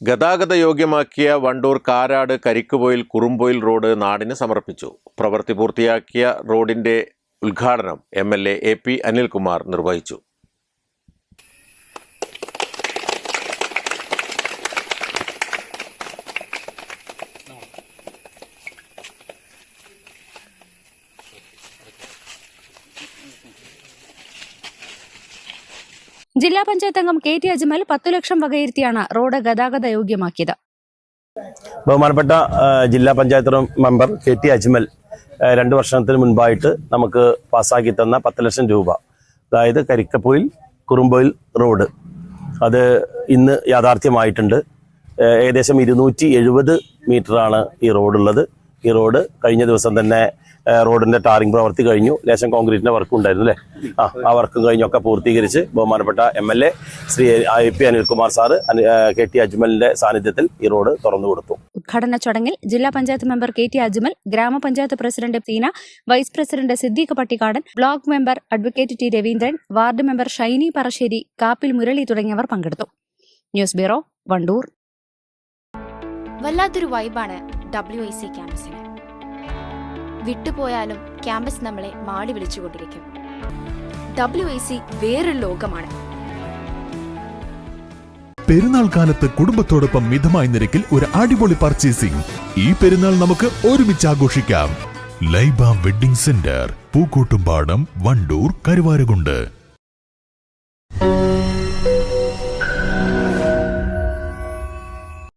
ഗതാഗത യോഗ്യമാക്കിയ വണ്ടൂർ കാരാട് കരിക്കുപോയിൽ കുറുമ്പോയിൽ റോഡ് നാടിന് സമർപ്പിച്ചു. പ്രവൃത്തി പൂർത്തിയാക്കിയ റോഡിന്റെ ഉദ്ഘാടനം M L A A P Anilkumar നിർവഹിച്ചു. ജില്ലാ പഞ്ചായത്ത് അംഗം കെ ടി അജ്മൽ പത്തു ലക്ഷം വകയിരുത്തിയാണ് റോഡ് ഗതാഗത യോഗ്യമാക്കിയത്. ബഹുമാനപ്പെട്ട ജില്ലാ panchayat member K T Ajmal രണ്ട് വർഷത്തിന് മുൻപായിട്ട് നമുക്ക് പാസ്സാക്കി തന്ന പത്ത് ലക്ഷം രൂപ. അതായത് കരിക്കപ്പൊയിൽ കുറുമ്പോയിൽ റോഡ്. അത് ഇന്ന് യാഥാർത്ഥ്യമായിട്ടുണ്ട്. ഏകദേശം ഇരുന്നൂറ്റി എഴുപത് മീറ്ററാണ് ഈ റോഡുള്ളത്. ഈ റോഡ് കഴിഞ്ഞ ദിവസം തന്നെ റോഡിന്റെ ടാറിംഗ് പ്രവർത്തി കഴിഞ്ഞു. ലേശം കോൺക്രീറ്റിന്റെ വർക്ക് ഉണ്ടായിരുന്നു അല്ലേ? ആ ആ വർക്കും കഴിഞ്ഞൊക്കെ പൂർത്തീകരിച്ച് ബഹുമാനപ്പെട്ട M L A Shri I P Anilkumar sir K T അജ്മലിന്റെ സാന്നിധ്യത്തിൽ ഈ റോഡ് തുറന്നു കൊടുത്തു. ഉദ്ഘാടന ചടങ്ങിൽ ജില്ലാ panchayat member K T Ajmal ഗ്രാമപഞ്ചായത്ത് president Theena vice president Siddique Pattikkadan block member advocate T Raveendran ward member Shiny Parassery Kappil Murali തുടങ്ങിയവർ പങ്കെടുത്തു. News bureau Wandoor. വല്ലാത്തൊരു വൈബാണ് ഡബ്ല്യു ഐ സി ക്യാമ്പസിന് വിട്ടുപോയാലും ക്യാമ്പസ് നമ്മളെ മാടി വിളിച്ചുകൊണ്ടിരിക്കും. ഡബ്ല്യു ഐ സി വേറൊരു ലോകമാണ്. പെരുന്നാൾ കാലത്ത് കുടുംബത്തോടൊപ്പം മിതമായ നിരക്കിൽ ഒരു അടിപൊളി പർച്ചേസിംഗ് ഈ പെരുന്നാൾ നമുക്ക് ഒരുമിച്ച് ആഘോഷിക്കാം. Laiba wedding centre Pookkottumpadam Wandoor Karuvarakundu.